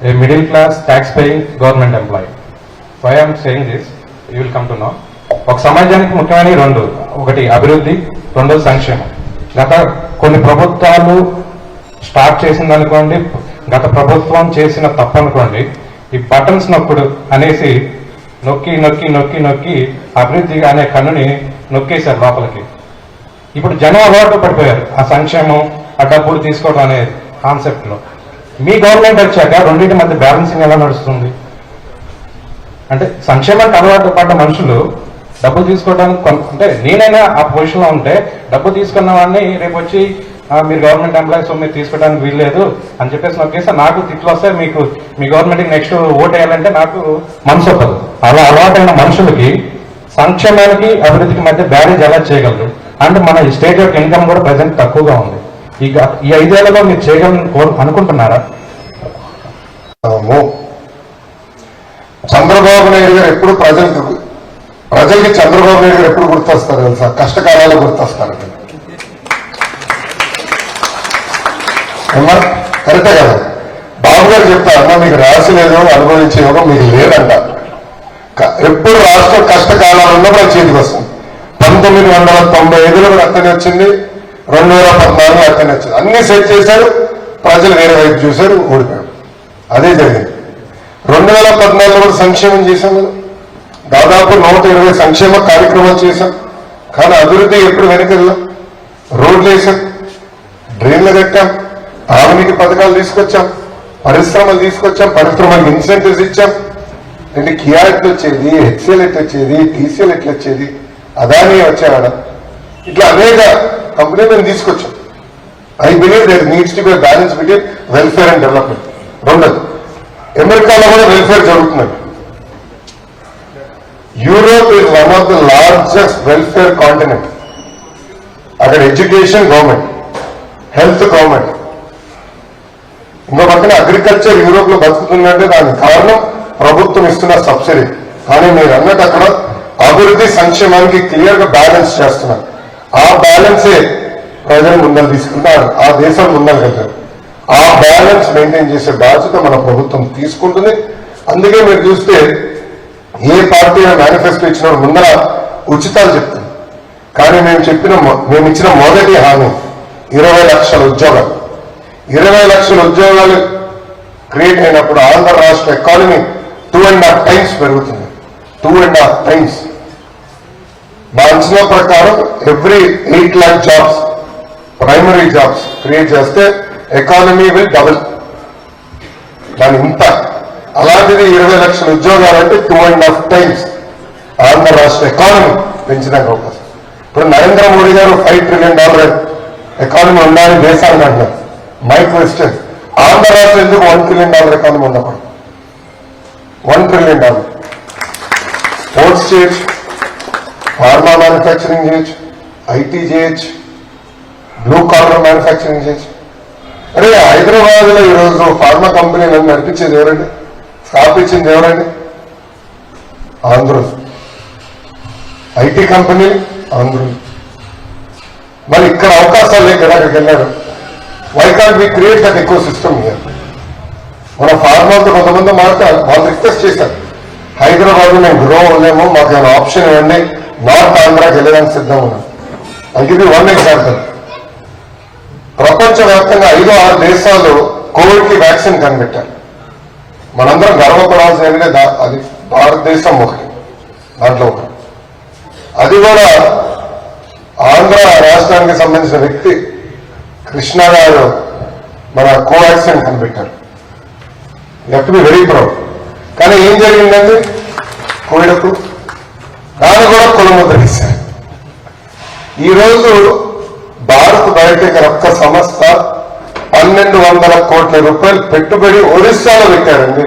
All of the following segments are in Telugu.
a middle class tax paying government employee. Why I am saying this, you will come to know. ఒక సమాజానికి ముఖ్యమైన రెండు. ఒకటి అభివృద్ధి రెండోది సంక్షేమం. గత కొన్ని ప్రభుత్వాలు స్టార్ట్ చేసింది అనుకోండి గత ప్రభుత్వం చేసిన తప్పు అనుకోండి ఈ బటన్స్ నొక్కుడు అనేసి నొక్కి నొక్కి నొక్కి నొక్కి అభివృద్ధి అనే కన్నుని నొక్కేశారు లోపలికి. ఇప్పుడు జనం అలవాటు పడిపోయారు. ఆ సంక్షేమం ఆ డబ్బులు తీసుకోవడం అనే కాన్సెప్ట్లో మీ గవర్నమెంట్ వచ్చాక రెండింటి మధ్య బ్యాలెన్సింగ్ ఎలా నడుస్తుంది? అంటే సంక్షేమానికి అలవాటు పడ్డ మనుషులు డబ్బు తీసుకోవడానికి అంటే నేనైనా ఆ పొజిషన్లో ఉంటే డబ్బు తీసుకున్న వాడిని రేపు వచ్చి మీరు గవర్నమెంట్ ఎంప్లాయీస్ మీరు తీసుకోవడానికి వీల్లేదు అని చెప్పేసి నొక్కేస్తే నాకు తిట్లు వస్తే మీకు మీ గవర్నమెంట్కి నెక్స్ట్ ఓట్ వేయాలంటే నాకు మనసు ఒప్పదు. అలా అలవాటైన మనుషులకి సంక్షేమానికి అభివృద్ధికి మధ్య బ్యారేజ్ ఎలా చేయగలరు? అంటే మన స్టేట్ యొక్క ఇన్కమ్ కూడా ప్రజెంట్ తక్కువగా ఉంది. ఈ ఈ ఐదేళ్ళలో మీరు చేయగలని కోరు అనుకుంటున్నారా? చంద్రబాబు నాయుడు గారు ఎప్పుడు ప్రజలకు ప్రజలకి చంద్రబాబు నాయుడు గారు ఎప్పుడు గుర్తొస్తారు తెలుసా? కష్టకాలాలు గుర్తొస్తారు. ఏమ్మా కరెక్టే కదా. బాబు గారు చెప్తారు అన్న మీకు రాసి లేదు అనుభవించే యోగం మీకు లేదంట. ఎప్పుడు రాష్ట్ర కష్టకాలాలు ఉన్నప్పుడు చేతికి వస్తుంది. పంతొమ్మిది వందల తొంభై ఐదులో కూడా వచ్చింది. రెండు వేల పద్నాలుగు అక్కడ వచ్చింది. అన్ని సెట్ చేశారు ప్రజలు వేరే వైపు చూశారు ఓడిపోయారు. అదే జరిగింది. రెండు వేల పద్నాలుగులో కూడా సంక్షేమం చేశాం కదా. దాదాపు నూట ఇరవై సంక్షేమ కార్యక్రమాలు చేశాం. కానీ అభివృద్ధి ఎప్పుడు వెనకెళ్ళాం రోడ్లు వేసాం డ్రైన్లు కట్టాం తాగునీటి పథకాలు తీసుకొచ్చాం పరిశ్రమలు తీసుకొచ్చాం పరిశ్రమలకు ఇన్సెంటివ్స్ ఇచ్చాం. అంటే కియా వచ్చేది హెచ్ఎల్ ఎట్లా వచ్చేది టీసీఎల్ ఎట్లా వచ్చేది అదానీ వచ్చాడ ఇట్లా అనేక కంపెనీ మేము తీసుకొచ్చాం. I believe there needs to be balance between welfare and development. రెండోది అమెరికాలో కూడా వెల్ఫేర్ జరుగుతున్నది. Europe is one of the largest welfare continent. అక్కడ ఎడ్యుకేషన్ గవర్నమెంట్ హెల్త్ గవర్నమెంట్. ఇంకో పక్కన అగ్రికల్చర్ యూరోప్లో బతుకుతుందంటే దానికి కారణం ప్రభుత్వం ఇస్తున్న సబ్సిడీ. కానీ మీరు అన్నట్టు అక్కడ అభివృద్ధి సంక్షేమానికి క్లియర్గా బ్యాలెన్స్ చేస్తున్నారు. ఆ బ్యాలెన్సే ప్రజలు ముందరు తీసుకుంటారు ఆ దేశం ముందరగలుగుతారు ఆ బ్యాలెన్స్ మెయింటైన్ చేసే బాధ్యత మన ప్రభుత్వం తీసుకుంటుంది. అందుకే మీరు చూస్తే ఏ పార్టీ మేనిఫెస్టో ఇచ్చిన ముందర ఉచితాలు చెప్తుంది కానీ మేము చెప్పిన మేము ఇచ్చిన మొదటి హామీ ఇరవై లక్షల ఉద్యోగాలు. ఇరవై లక్షల ఉద్యోగాలు క్రియేట్ అయినప్పుడు ఆంధ్ర రాష్ట్ర economy two and half times పెరుగుతుంది. Two and half times. మా అంచనా ప్రకారం every eight lakh jobs primary jobs create చేస్తే ఎకానమీ విల్ డబుల్ దాని ఇంపాక్ట్ అలాంటిది ఇరవై లక్షల ఉద్యోగాలు అంటే two and half times Andhra రాష్ట్ర ఎకానమీ పెంచడానికి అవకాశం. ఇప్పుడు నరేంద్ర మోడీ గారు ఫైవ్ ట్రిలియన్ డాలర్ ఎకానమీ ఉండాలని దేశానికి అంటున్నారు. మై క్వశ్చన్ ఆంధ్ర రాష్ట్రం ఎందుకు వన్ ట్రిలియన్ డాలర్ ఎకానమీ ఉండకూడదు? One trillion dollar sports state pharma manufacturing చేయొచ్చు ఐటీ చేయొచ్చు బ్లూ కాలర్ మ్యానుఫ్యాక్చరింగ్ చేయొచ్చు అరే హైదరాబాద్లో ఈరోజు ఫార్మా కంపెనీలను నడిపించేది ఎవరండి? స్థాపించింది ఎవరండి? ఆంధ్రులు. ఐటీ కంపెనీ ఆంధ్రులు. మరి ఇక్కడ అవకాశాలు లేక అక్కడికి వెళ్ళాడు why can't we create that ఎక్కువ సిస్టమ్ ఇయర్ మన ఫార్మర్తో కొంతమంది మాట వాళ్ళు రిక్వెస్ట్ చేశారు. హైదరాబాద్ మేము గ్రో అవ్వలేము మాకు ఏమైనా ఆప్షన్ ఇవ్వండి. నార్త్ ఆంధ్రాకి వెళ్ళడానికి సిద్ధం ఉన్నాం అది వన్ ఎగ్జాంపుల్ ప్రపంచవ్యాప్తంగా ఐదో ఆరు దేశాలు కోవిడ్కి వ్యాక్సిన్ కనిపెట్టారు. మనందరం గర్వపడాల్సిందంటే అది భారతదేశం ఒకటి. దాంట్లో ఒకటి. అది కూడా ఆంధ్ర రాష్ట్రానికి సంబంధించిన వ్యక్తి కృష్ణ గారు మన కోవాక్సిన్ కనిపెట్టారు. లెఫ్ట్ బి వెరీ ప్రౌడ్ కానీ ఏం జరిగిందండి? కోవిడ్ అప్పుడు దాన్ని కూడా కులముద్ర ఈరోజు భారత్ బయోటెక్ రక్త సంస్థ పన్నెండు వందల కోట్ల రూపాయలు పెట్టుబడి ఒరిస్సాలో పెట్టారండి.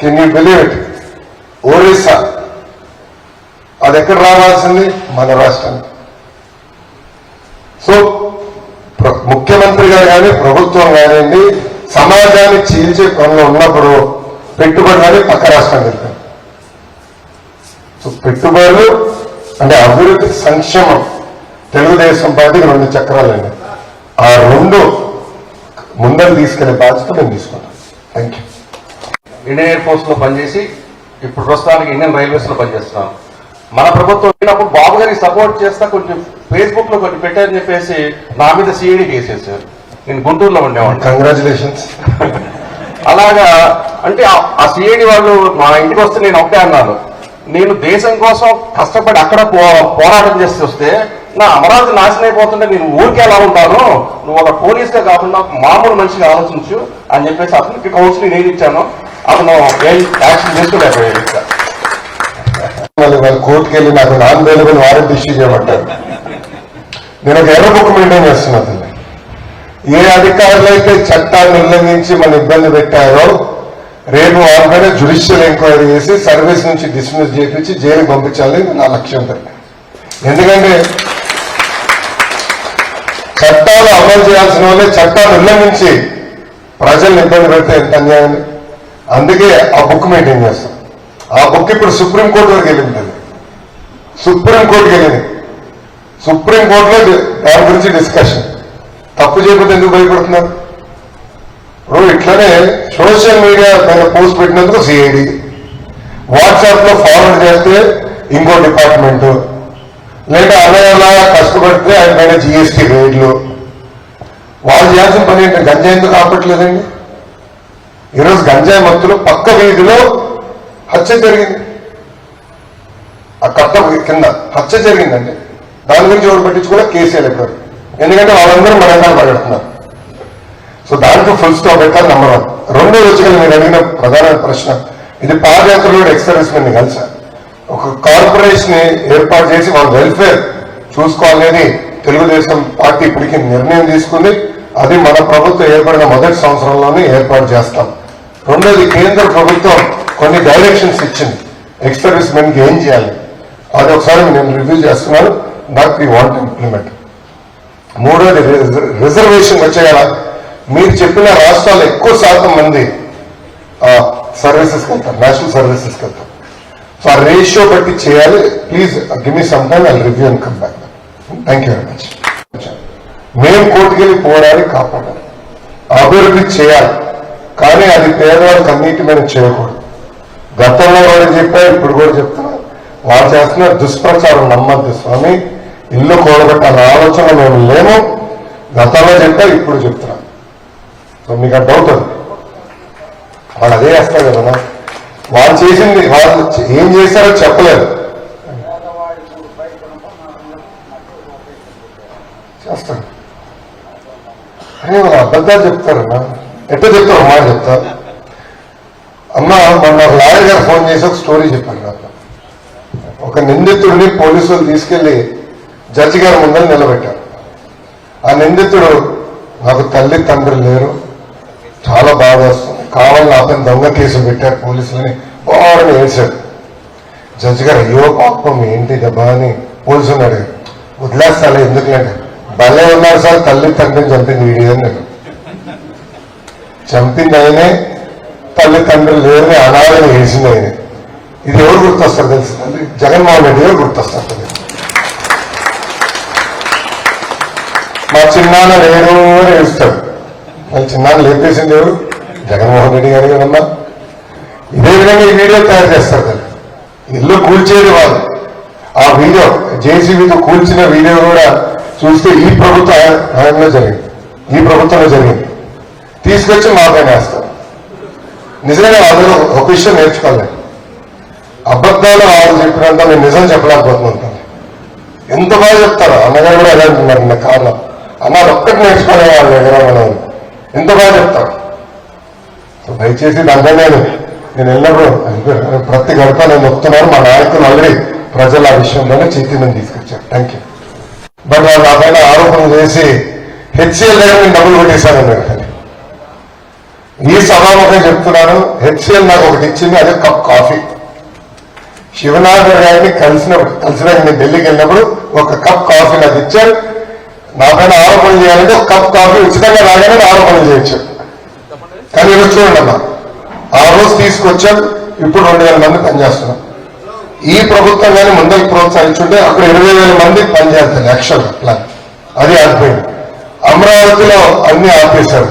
Can you believe it Orissa. అది ఎక్కడ రావాల్సింది? మన రాష్ట్రం సో ముఖ్యమంత్రి గారు కానీ ప్రభుత్వం కానివ్వండి సమాజాన్ని చీల్చే పనులు ఉన్నప్పుడు పెట్టుబడి కానీ పక్క రాష్ట్రానికి వెళ్తారు పెట్టుబడులు అంటే అభివృద్ధి సంక్షేమం తెలుగుదేశం పార్టీకి రెండు చక్రాలండి. ఆ రెండు ముందరు తీసుకెళ్ళే బాధ్యత మేము తీసుకుంటాం థ్యాంక్ యూ ఇండియన్ ఎయిర్ ఫోర్స్లో పనిచేసి ఇప్పుడు ప్రస్తుతానికి ఇండియన్ రైల్వేస్లో పనిచేస్తున్నాను. మన ప్రభుత్వం వచ్చినప్పుడు బాబు గారికి సపోర్ట్ చేస్తా కొంచెం ఫేస్బుక్లో కొంచెం పెట్టారని చెప్పేసి నా మీద సిఐడి కేసేసారు నేను గుంటూరులో ఉండేవాడిని. కంగ్రాచులేషన్స్ అలాగా అంటే ఆ- ఆ సిఐడి వాళ్ళు మా ఇంటికి వస్తే నేను ఒకటే అన్నాను. నేను దేశం కోసం కష్టపడి అక్కడ పో- పోరాటం చేసి వస్తే నా అమరావతి నాశనం అయిపోతుంటే నేను ఊరికే ఎలా ఉంటాను? నువ్వు ఒక పోలీస్గా కాకుండా మామూలు మనిషిగా ఆలోచించు అని చెప్పేసి అతనికి కౌన్సిలింగ్ నేను ఇచ్చాను. అతను యాక్షన్ చేసుకోలేకపోయాడు. ఇంకా వాళ్ళు కోర్టుకి వెళ్ళి నాకు నాన్ అవైలబుల్ వారెంట్ ఇష్యూ చేయమంటారు. నేను ఒక ఎర్ర బుక్ మెయింటైన్ చేస్తున్నా ఏ అధికారులు అయితే చట్టాన్ని ఉల్లంఘించి మన ఇబ్బంది పెట్టారో రేపు ఆల్రెడీ జుడిషియల్ ఎంక్వైరీ చేసి సర్వీస్ నుంచి డిస్మిస్ చేయించి జైలుకి పంపించాలని నా లక్ష్యం ఎందుకంటే చట్టాలు అమలు చేయాల్సిన వాళ్ళే చట్టాలు ఉల్లంఘించి ప్రజల్ని ఇబ్బంది పెడితే ఎంత అన్యాయం అందుకే ఆ బుక్ మెయింటైన్ చేస్తాం. ఆ బుక్ ఇప్పుడు సుప్రీంకోర్టు వరకు వెళ్ళింది సుప్రీంకోర్టుకి వెళ్ళింది. సుప్రీంకోర్టులో దాని గురించి డిస్కషన్ తప్పు చేయకపోతే ఎందుకు భయపడుతున్నారు? ఇప్పుడు ఇట్లనే సోషల్ మీడియా పైన పోస్ట్ పెట్టినందుకు సిఐడి వాట్సాప్లో ఫార్వర్డ్ చేస్తే ఇంకో డిపార్ట్మెంట్. లేదా అన్నయ్యలా కష్టపడితే ఆయన పైన జిఎస్టీ రేట్లు. వాళ్ళు చేయాల్సిన పని ఏంటి? గంజా ఎందుకు ఆపట్లేదండి ఈరోజు గంజాయి మత్తులు పక్క వీధిలో హత్య జరిగింది. ఆ కట్ట కింద హత్య జరిగిందండి. దాని గురించి ఎవరు పట్టించుకోవడం కేసీఆర్ ఎప్పుడు ఎందుకంటే వాళ్ళందరూ మన వెనకాల పడుతున్నారు సో దాంట్లో ఫుల్ స్టాప్ పెట్టాలి నెంబర్ వన్ రెండో రోజుగా మీరు అడిగిన ప్రధాన ప్రశ్న ఇది పాదయాత్రలో ఎక్స్ సర్వీస్ కలిసా. ఒక కార్పొరేషన్ని ఏర్పాటు చేసి వాళ్ళ వెల్ఫేర్ చూసుకోవాలని తెలుగుదేశం పార్టీ ఇప్పటికీ నిర్ణయం తీసుకుంది. అది మన ప్రభుత్వం ఏర్పడిన మొదటి సంవత్సరంలోనే ఏర్పాటు చేస్తాం. రెండోది కేంద్ర ప్రభుత్వం కొన్ని డైరెక్షన్స్ ఇచ్చింది. ఎక్స్ సర్వీస్ మెన్ ఏం చేయాలి. అది ఒకసారి నేను రివ్యూ చేస్తున్నాను. బట్ వీ వాంట్ ఇంప్లిమెంట్ మూడోది రిజర్వేషన్ వచ్చేయాలా? మీరు చెప్పిన రాష్ట్రాలు ఎక్కువ శాతం మంది సర్వీసెస్కి వెళ్తారు నేషనల్ సర్వీసెస్కి వెళ్తారు. సో ఆ రేషియో బట్టి చేయాలి. Please give me some time I review and come back thank you very much మేము కోర్టుకెళ్ళి పోరాడి కాపాడాలి. అభివృద్ధి చేయాలి. కానీ అది పేదవాళ్ళకి అన్నిటి మీద చేయకూడదు. గతంలో వాళ్ళు చెప్పారు ఇప్పుడు కూడా చెప్తున్నారు. వాళ్ళు చేస్తున్న దుష్ప్రచారం నమ్మద్దు స్వామి. ఇల్లు కూడబెట్టాల ఆలోచన మేము లేము. గతంలో చెప్పా ఇప్పుడు చెప్తున్నాం సో మీకు ఆ డౌట్ వాళ్ళు అదే వేస్తారు కదా వాళ్ళు చేసింది వాళ్ళు ఏం చేశారో చెప్పలేదు. చేస్తారు అరే వాళ్ళు అబద్ధాలు చెప్తారన్నా ఎట్లా చెప్తారు మాట చెప్తారు అమ్మ మొన్న ఒక లాయర్ గారు ఫోన్ చేసి ఒక స్టోరీ చెప్పారు నాకు ఒక నిందితుడిని పోలీసులు తీసుకెళ్ళి జడ్జి గారి ముందర నిలబెట్టారు. ఆ నిందితుడు నాకు తల్లి తండ్రి లేరు. చాలా బాధ వస్తుంది. కావాలని అతను దొంగ కేసు పెట్టారు పోలీసులని. బాగా ఏడ్చాడు జడ్జి గారు అయ్యో పాపం ఏంటి దెబ్బ అని పోలీసుని అడిగారు. వదిలేస్తాలే ఎందుకంటే భలే ఉన్నారు సార్ తల్లి తండ్రిని చంపింది వీడియో నేను చంపింది ఆయనే తల్లి తండ్రులు లేదని అనాథని వేసింది ఆయన. ఇది ఎవరు గుర్తొస్తారు తెలుసు? జగన్మోహన్ రెడ్డి గారు గుర్తొస్తారు. మా చిన్నాన్న అని ఏడుస్తాడు. మళ్ళీ చిన్నాన్న లేపేసింది ఎవరు? జగన్మోహన్ రెడ్డి గారు కదమ్మా ఇదే విధంగా ఈ వీడియో తయారు చేస్తారు ఇల్లు కూల్చేది వాళ్ళు. ఆ వీడియో జేసీబీతో కూల్చిన వీడియో కూడా చూస్తే ఈ ప్రభుత్వ హయాంలో జరిగింది. ఈ ప్రభుత్వంలో జరిగింది. తీసుకొచ్చి మా పైన వేస్తారు. నిజంగా వాళ్ళు ఒక విషయం నేర్చుకోలేదు అబద్ధాలు వాళ్ళు చెప్పినంత నేను నిజం చెప్పలేకపోతున్నాను. ఎంత బాగా చెప్తారు? అన్నగారు కూడా ఎలా అంటున్నారు నా కారణం. అన్నారు ఒక్కటి నేర్చుకునే వాళ్ళు దగ్గర మనం ఎంత బాగా చెప్తారు సో దయచేసి దాంట్లో నేను నేను వెళ్ళినప్పుడు ప్రతి గడప నేను వస్తున్నాను మా నాయకులు ఆల్రెడీ ప్రజల ఆ విషయంలోనే చైతన్యం తీసుకొచ్చారు. థ్యాంక్ యూ బట్ వాళ్ళు నా పైన ఆరోపణ చేసి హెచ్సిఎల్ దగ్గర నేను డబ్బులు కొట్టేశాను అన్నారు. ఈ సభాముఖం చెప్తున్నాను. హెచ్సిఎల్ నాకు ఒకటి ఇచ్చింది. అదే కప్ కాఫీ. శివనాథ్ గారిని కలిసినప్పుడు కలిసిన నేను ఢిల్లీకి వెళ్ళినప్పుడు ఒక కప్ కాఫీ నాకు ఇచ్చారు. నా పైన ఆరోపణలు చేయాలంటే ఒక కప్ కాఫీ ఉచితంగా రాగానే ఆరోపణలు చేయొచ్చు. కానీ ఈరోజు చూడండి అమ్మా ఆ రోజు తీసుకొచ్చాం ఇప్పుడు రెండు వేల మంది పనిచేస్తున్నాం. ఈ ప్రభుత్వం కానీ ముందరికి ప్రోత్సహించుంటే అక్కడ ఇరవై వేల మంది పనిచేస్తారు యాక్షన్ ప్లాన్ అది ఆగిపోయింది. అమరావతిలో అన్ని ఆపేశారు.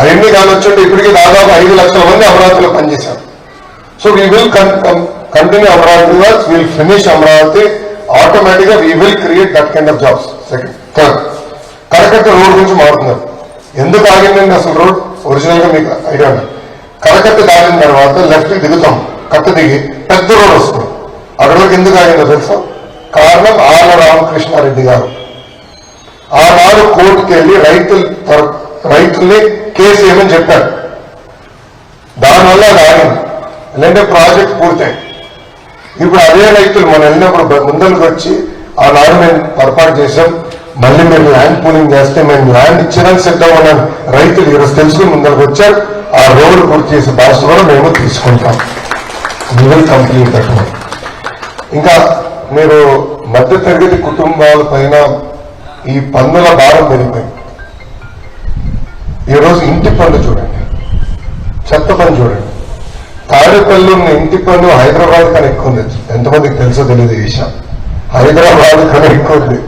అవన్నీ కానీ వచ్చి ఇప్పటికీ దాదాపు ఐదు లక్షల మంది అమరావతిలో పనిచేశారు. So we will continue Amaravati works will finish Amaravati. ఆటోమేటిక్గా we will create that kind of jobs second కాదు కరకట్ట రోడ్ గురించి మారుతున్నారు. ఎందుకు ఆగిందండి అసలు రోడ్? ఒరిజినల్గా మీకు ఐడియా ఉంది. కరకట్ట దాటిన తర్వాత లెఫ్ట్ దిగుతాం. కట్ట దిగి పెద్ద రోడ్ వస్తుంది. అక్కడ వరకు ఎందుకు ఆగిందో తెలుసా? కారణం ఆల రామకృష్ణారెడ్డి గారు. ఆనాడు కోర్టుకి వెళ్ళి రైతులు తర- రైతుల్ని కేసు ఏమని చెప్పారు? దానివల్ల అది ఆగింది. లేదంటే ప్రాజెక్ట్ పూర్తయి ఇప్పుడు అదే రైతులు మనం వెళ్ళినప్పుడు ముందరికి వచ్చి ఆనాడు మేము పొరపాటు చేసాం మళ్ళీ మేము ల్యాండ్ పూలింగ్ చేస్తే మేము ల్యాండ్ ఇచ్చడానికి సిద్ధం ఉన్నాను రైతులు ఈరోజు తెలుసుకుని ముందరకు వచ్చారు. ఆ రోడ్డు పూర్తి చేసే బాధ్యత కూడా మేము తీసుకుంటాం. We కంప్లీట్ complete ఇంకా మీరు మధ్య తరగతి కుటుంబాల పైన ఈ పన్నుల భారం పెరిగిపోయింది. ఈరోజు ఇంటి పన్ను చూడండి. చెత్త పన్ను చూడండి. తాడేపల్లి ఉన్న ఇంటి పన్ను హైదరాబాద్ కన్నా ఎక్కువ ఉంది. ఎంతమందికి తెలుసో తెలియదు ఈ విషయం. హైదరాబాద్ కన్నా ఎక్కువ ఉంది.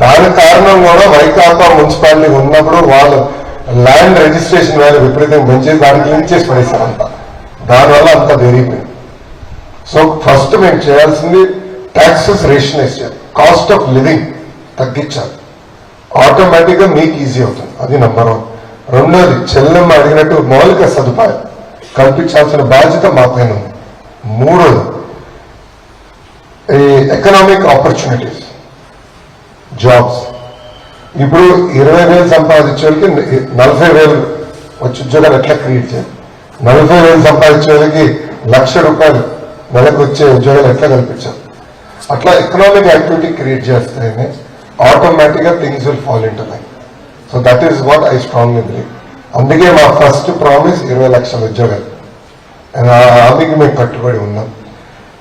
దాని కారణం కూడా వైకాపా మున్సిపాలిటీ ఉన్నప్పుడు వాళ్ళు ల్యాండ్ రిజిస్ట్రేషన్ వాల్యూ విపరీతం పెంచి దానికి లింక్ చేసి పడేశారంట దానివల్ల అంత పెరిగిపోయింది. సో ఫస్ట్ మేము చేయాల్సింది ట్యాక్సెస్ రేషనైజ్ చేయాలి కాస్ట్ ఆఫ్ లివింగ్ తగ్గించాలి. ఆటోమేటిక్గా మీకు ఈజీ అవుతుంది. అది నెంబర్ వన్ రెండోది చెల్లెమ్మ అడిగినట్టు మౌలిక సదుపాయం కల్పించాల్సిన బాధ్యత మా పైన ఉంది. మూడోది ఈ ఎకనామిక్ ఆపర్చునిటీస్ జాబ్స్ ఇప్పుడు ఇరవై వేలు సంపాదించే వాళ్ళకి నలభై వేలు వచ్చి ఉద్యోగాలు ఎట్లా క్రియేట్ చేయాలి? నలభై వేలు సంపాదించే వాళ్ళకి లక్ష రూపాయలు నెలకు వచ్చే ఉద్యోగాలు ఎట్లా కల్పించాలి? అట్లా ఎకనామిక్ యాక్టివిటీ క్రియేట్ చేస్తేనే ఆటోమేటిక్గా things will fall into life so that is what I strongly believe అందుకే మా ఫస్ట్ ప్రామిస్ ఇరవై లక్షల ఉద్యోగాలు. ఆ హామీకి మేము కట్టుబడి ఉన్నాం.